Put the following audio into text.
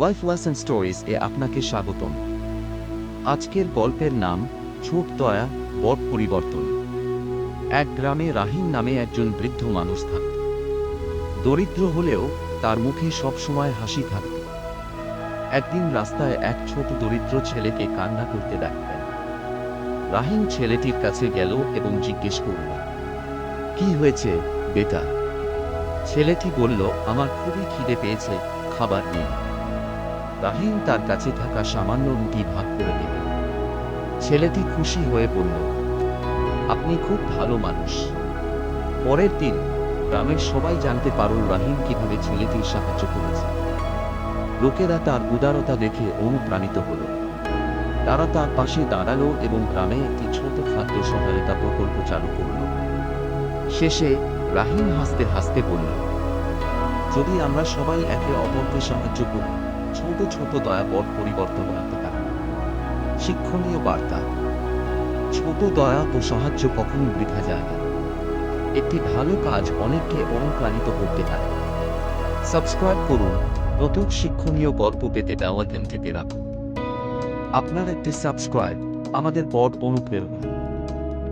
Wife ওয়াসন stories এ আপনাকে স্বাগতম। আজকের গল্পের নাম, ছোট দয়া, বট পরিবর্তন। এক গ্রামে রাহিম নামে একজন বৃদ্ধ মানুষ থাকত দরিদ্র হলেও তার মুখে সবসময় হাসি থাকত একদিন রাস্তায় এক ছোট দরিদ্র ছেলেকে কান্না করতে দেখলেন। রাহিম ছেলেটির কাছে গেল এবং জিজ্ঞেস করল, কি হয়েছে, বেটা? ছেলেটি বলল, আমার খুবই খিদে পেয়েছে, খাবার নেই। রাহিম তার কাছে থাকা সামান্য রুটি ভাগ করে দিল। ছেলেটি খুশি হয়ে বলল, আপনি খুব ভালো মানুষ। পরের দিন গ্রামের সবাই জানতে পারল রাহিম কীভাবে ছেলেটির সাহায্য করেছে। লোকেরা তার উদারতা দেখে অনুপ্রাণিত হলো। তারা তার পাশে দাঁড়াল এবং গ্রামে একটি ছোট খাদ্য সহায়তা প্রকল্প চালু করল। শেষে রাহিম হাসতে হাসতে বলল, যদি আমরা সবাই একে অপরকে সাহায্য করি ছোট ছোট দয়াবর পরিবর্তন আনতে পারে। শিক্ষণীয় বার্তা। ছোট দয়া ও সাহায্য কখনো বৃথা যায় না। একটি ভালো কাজ অনেককে অনুপ্রাণিত করতে পারে। সাবস্ক্রাইব করুন, নতুন শিক্ষণীয় গল্প পেতে দেওয়ার থেকে রাখুন। আপনার একটি সাবস্ক্রাইব আমাদের বড় অনুপ্রেরণা।